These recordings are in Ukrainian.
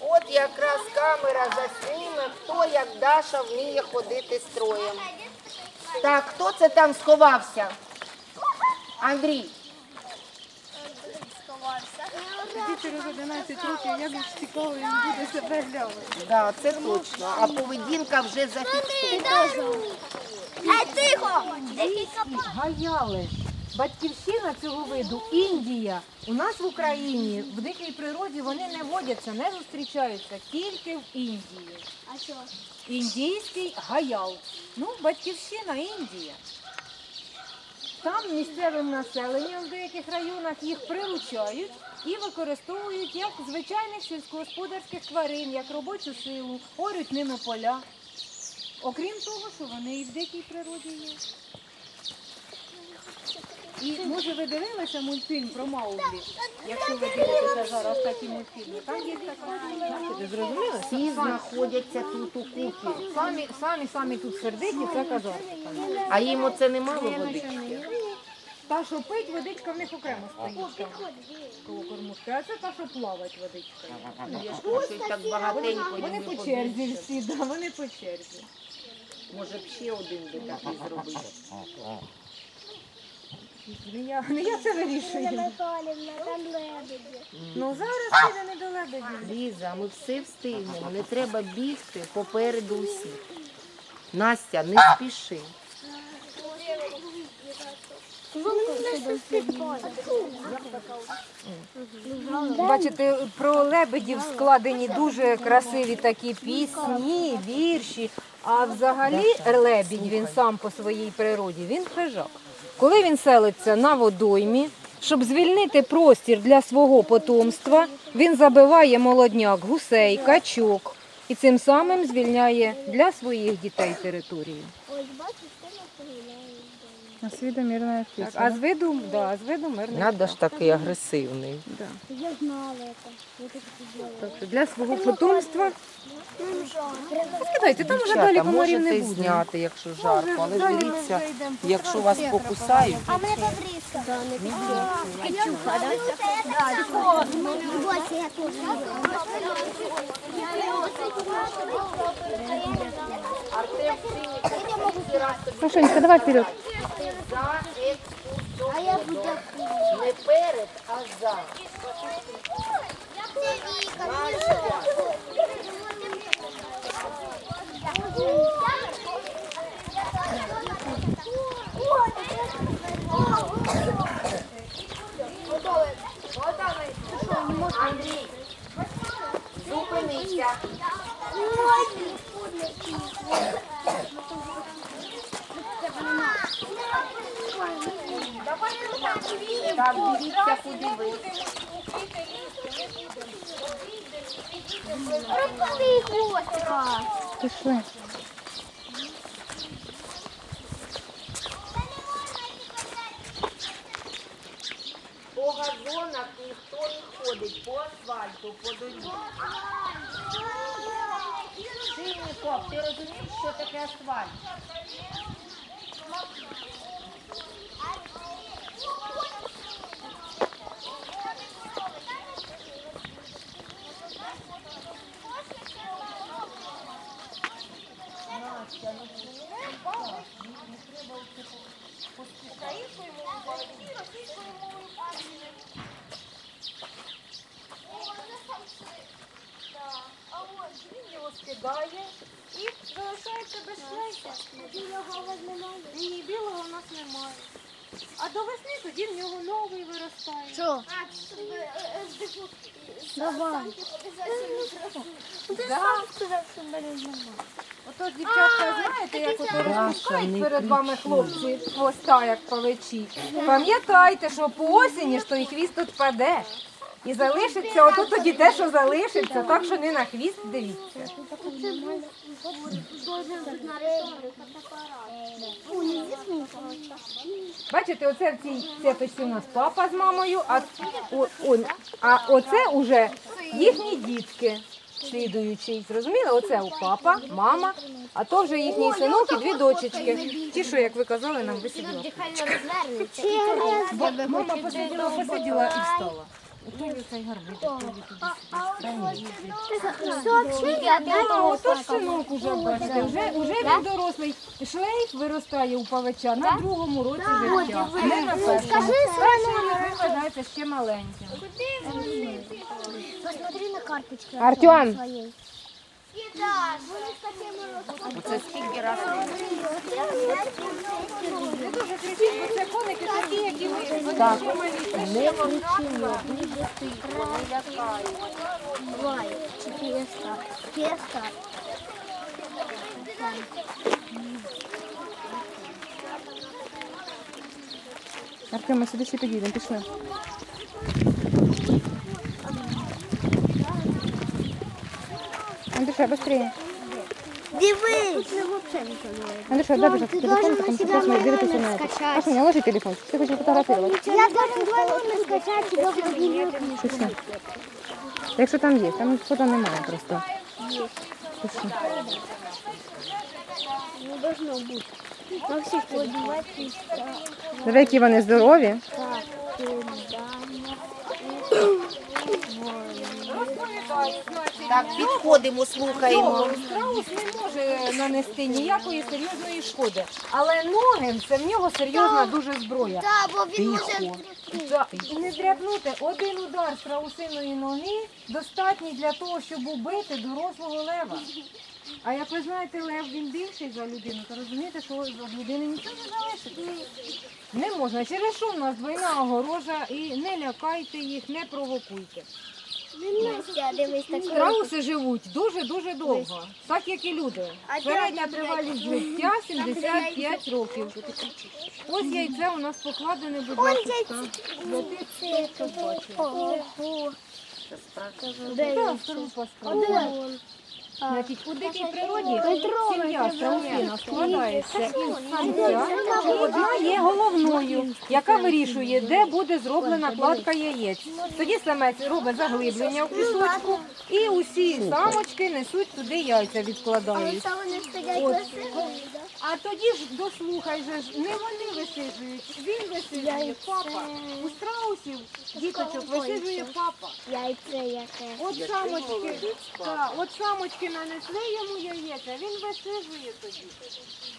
От якраз камера засніме, хто як Даша вміє ходити строєм. Так, хто це там сховався? Андрій. Дітей 11 років, як цікаво він буде себе глянути. Да, це точно. А поведінка вже зафіксована. Ей, тихо! Гаяли. Батьківщина цього виду Індія. У нас в Україні в дикій природі вони не водяться, не зустрічаються, тільки в Індії. А що? Індійський гаял. Ну, батьківщина Індія. Там місцевим населенням в деяких районах їх приручають і використовують як звичайних сільськогосподарських тварин, як робочу силу, орють ними поля. Окрім того, що вони і в дикій природі є. І може ви дивилися мультфільм про Мауглі? Якщо ви дивитеся зараз такі мультфільми, там є така. Ви? Всі знаходяться тут у купі. Самі, самі, самі тут сердиті, це казарки. А їм оце не мало водички. Та, що пить, водичка в них окремо стоїть коло кормушки, а це та, що плавать водичка. Ну, є ж Щось так багатенько Вони їм по черзі всі, да, вони по черзі. Може б ще один би такий зробити. Не я, не я це вирішую. Там лебеді. Ну зараз піде не до лебедів. Ліза, ми все встигнемо. Не треба бігти попереду усіх. Настя, не спіши. Бачите, про лебедів складені дуже красиві такі пісні, вірші. А взагалі лебідь він сам по своїй природі, він хижак. Коли він селиться на водоймі, щоб звільнити простір для свого потомства, він забиває молодняк, гусей, качок і цим самим звільняє для своїх дітей територію. Ось бачиш, це не погуляє. А с виду мирная Так, а з виду, да, з виду мирний. Надо ж такий агресивний. Я знала це. Я так. Так що для свого потомства Ну, скидайте, там вже Дівчата, далі комарів не можете буде. зняти, якщо жарко, але дивіться, якщо вас покусають, А мене Павріска. Да, не Качуха, да? Да, я. Сашенька, давай вперед. за екскурсію. А я буду Не перед, а за. Андрій, зупинися. Так, дивіться, куди ви. Приколи хвостика. Пішли. По газонах ніхто не ходить, по асфальту, по. Синій коп, ти розумієш, що таке асфальт? Да. А ось він його скидає і залишається без шлейка. Білого у вас немає? Ні, білого в нас немає. А до весни тоді в нього новий виростає. Що? Давай. Да. Ото дівчатка, знаєте, як ото розпускають перед вами хлопці хвоста, як паличі. Пам'ятайте, що по осені ж той хвіст тут паде. І залишиться, ото тоді те, що залишиться, так що не на хвіст дивіться. Бачите, оце в цій сіточці у нас папа з мамою, а, о, о, а оце уже їхні дітки слідуючі. Зрозуміли? Оце у папа, мама, а то вже їхній синок і дві дочечки. Ті, що, як ви казали, нам висиділа. Мама посиділа, посиділа і встала. Ж синок уже бачите, вже, вже він дорослий. Шлейф виростає у павича на другому році життя. Не на першому. Скажи Перший він вважається ще маленьким. Посмотри на карточки. Артем. Своей. Це скільки разів? Не дуже кричіть, бо це коники такі, які ви. Вони ще малі. Не. Артем, ми сюди ще підійдемо, пішли. Андрюша, быстрее. Дивись! Тут вообще нічого не Андрюша, дай, пожалуйста, Ти телефон, должен потом себя посмотри, дивитися нормально на это. скачать. Паша, не ложи телефон, все хочу фотографировать. Я должен два номера скачать, тебя в книжку. Пішли. Якщо там є, там фото немає просто. Пішли. Не должно быть. На всех подевать Диви, які вони здорові. Так, ты Так, підходимо, слухаємо. Страус не може нанести ніякої серйозної шкоди. Але ноги це в нього серйозна дуже зброя. Да, бо він може... Да, І не здрябнути один удар страусиної ноги достатній для того, щоб убити дорослого лева. А як ви знаєте, лев він більший за людину, то розумієте, що від людини нічого не залишить. Не можна. Через що в нас двойна огорожа і не лякайте їх, не провокуйте. Настя, дивись, так Страуси живуть дуже-дуже довго, так як і люди. Середня тривалість життя 75 років. Ось яйце у нас покладене, будь ласка, для тих, хто складена. Значить, у дикій природі сім'я страусина складається із самця, одна є головною, яка вирішує, де буде зроблена кладка яєць. Тоді самець робить заглиблення в пісочку, і усі самочки несуть туди яйця, відкладають. От. А тоді ж дослухай же ж, не вони висиджують, він висиджує папа. У страусів діточок висиджує папа. Яйце яке. От самочки, так, от самочки нанесли йому яєця, він висиджує тоді.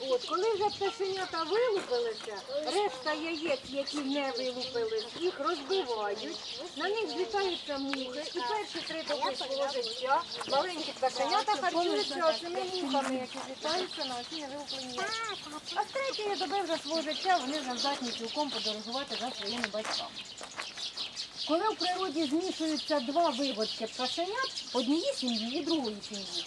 От, коли вже пташенята вилупилися, решта яєць, які не вилупились, їх розбивають, на них злітаються мухи, і перші три доби свого життя маленькі пташенята харчуються цими мухами, які злітаються на оці невилуплені яйця. А з третьої доби вже свого життя вони вже здатні цілком подорожувати за своїми батьками. Коли в природі змішуються два виводки пташенят однієї сім'ї і другої сім'ї,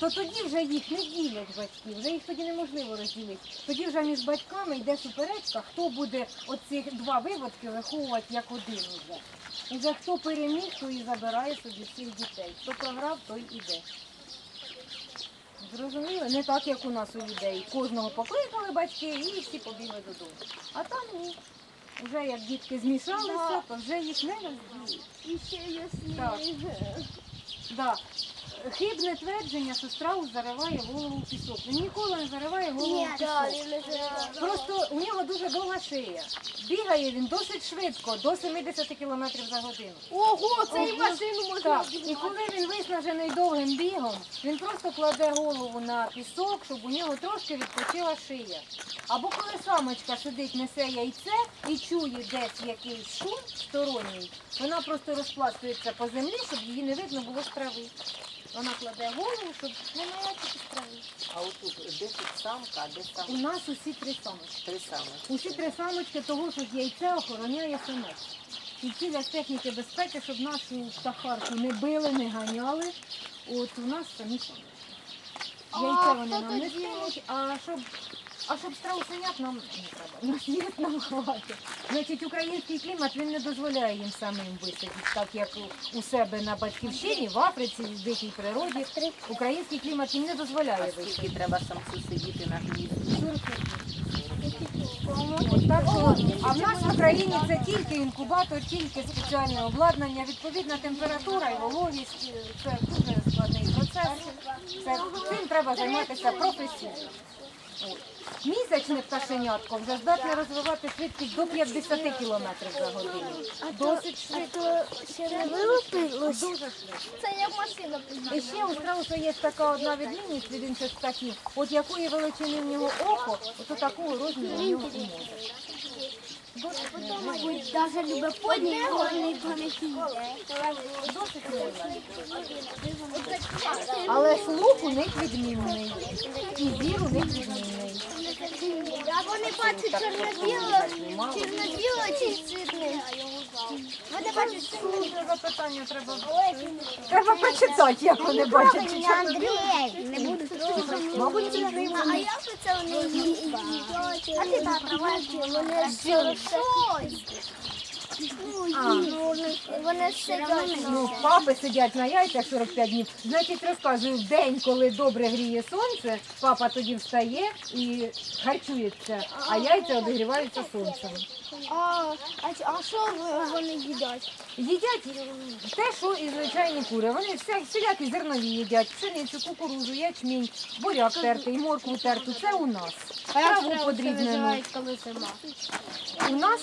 то тоді вже їх не ділять батьки, вже їх тоді неможливо розділити. Тоді вже між батьками йде суперечка, хто буде оцих два виводки виховувати як один уже. І вже хто переміг, той і забирає собі всіх дітей. Хто програв, той іде. Зрозуміли? Не так, як у нас у людей. Кожного покликали батьки і всі побігли додому. А там ні. Вже як дітки змішалися, то вже їх не розділять. І ще є Так. Да. Хибне твердження, що страус зариває голову в пісок. Він ніколи не зариває голову в пісок. Просто у нього дуже довга шия. Бігає він досить швидко, до 70 км за годину. Ого, це і машину можна Так, і коли він виснажений довгим бігом, він просто кладе голову на пісок, щоб у нього трошки відпочила шия. Або коли самочка сидить, несе яйце і чує десь якийсь шум сторонній, вона просто розпластується по землі, щоб її не видно було з трави. Вона кладе голову, щоб не маячити з. А отут де тут самка, а де У самка? нас усі три самочки. Три самочки. Усі три самочки того, що яйце охороняє самець. І ціля техніки безпеки, щоб нашу птахарку не били, не ганяли. От у нас самі самочки. Яйце вони нам не скинуть, а щоб, а щоб страусенят нам не треба. На світ нам хватить. Значить, український клімат він не дозволяє їм самим висадити, так як у- себе на батьківщині, в Африці, в дикій природі. Український клімат їм не дозволяє висадити. Треба самцю сидіти на гнізді? Так що, а в нас в Україні це тільки інкубатор, тільки спеціальне обладнання, відповідна температура і вологість. Це дуже складний процес. Це, цим треба займатися професійно. Місячне пташенятко вже здатне розвивати швидкість до 50 км за годину. Досить швидко. ще не вилупилось. Дуже швидко. Це як машина І ще у страуса є така одна відмінність від інших птахів. От якої величини в нього око, то такого розміру в нього і мозок. Мабуть, навіть любить поні, вони полетіли. Досить. Але слух у них відмінний. І зір у них відмінний. А вони бачать чорно-біло, чорно-біло чи цвітне? Вони бачать Треба питання, треба. Треба почитати, як вони бачать. чи Андрій, не буду Мабуть, це А як це вони їдять? А ти так вони все Вони сидять. Ну, папи сидять на яйцях 45 днів. Значить, розказую, в день, коли добре гріє сонце, папа тоді встає і харчується, а яйця обігріваються сонцем. А, а, що вони їдять? Їдять те, що і звичайні кури. Вони всякі, всілякі зернові їдять, пшеницю, кукурузу, ячмінь, буряк тертий, моркву терту. Це у нас. Траву подрібнену. коли зима? У нас,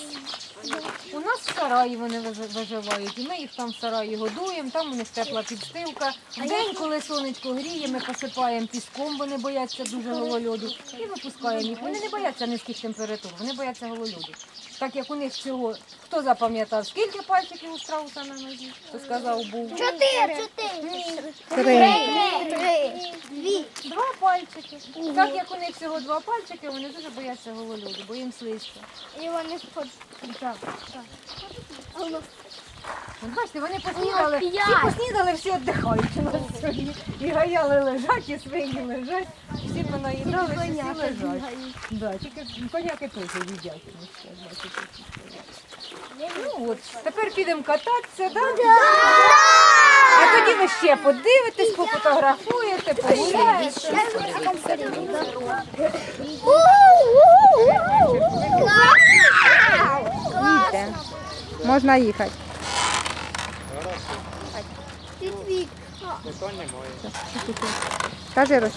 у нас в сараї вони виживають, і ми їх там в сараї годуємо, там у них тепла підстилка. В день, коли сонечко гріє, ми посипаємо піском, вони бояться дуже голольоду, і випускаємо їх. Вони не бояться низьких температур, вони бояться голольоду. Так як у них всього, хто запам'ятав, скільки пальчиків у страуса на нозі? Хто сказав, був Чотири. Чотири. Три. Три. Дві. два пальчики. Так як у них всього два пальчики, вони дуже бояться голольоду, бо їм слизько. І вони сходять. Так. А От бачите, вони поснідали, всі поснідали, всі віддихають у нас сьогодні. І гаяли лежать, і свині лежать, всі понаїдали, всі лежать. Да, тільки коняки теж їдять. ну. Ну от, тепер підемо кататися, да? А тоді ви ще подивитесь, пофотографуєте, погуляєте. Можна їхати. Кажи Рось.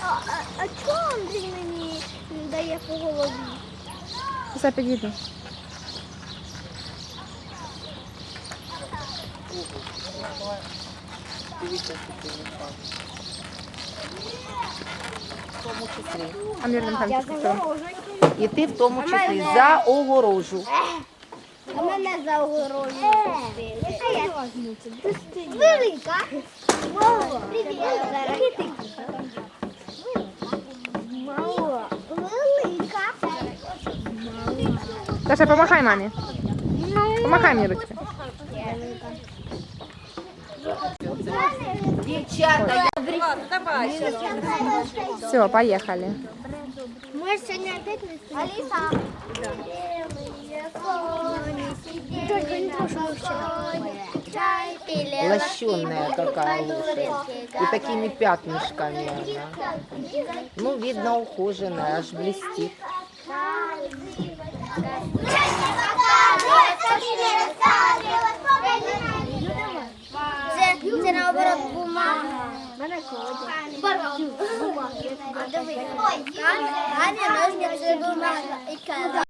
А, а, а чого Андрій мені не дає по голові? Зараз підійду. А мір там там І ти в тому числі за огорожу. А мене за огорожу. Я возьму? Велика. Велика. Саша, помахай мамі. Помахай мені ручки. Дівчата, Все, поїхали. Мы сегодня опять не Алиса. Только не то, что мы вчера. Лощеная какая лошадь. И такими пятнышками она. Ну, видно, ухоженная, аж блестит. Це, наоборот бумага. Бумага. Бумага.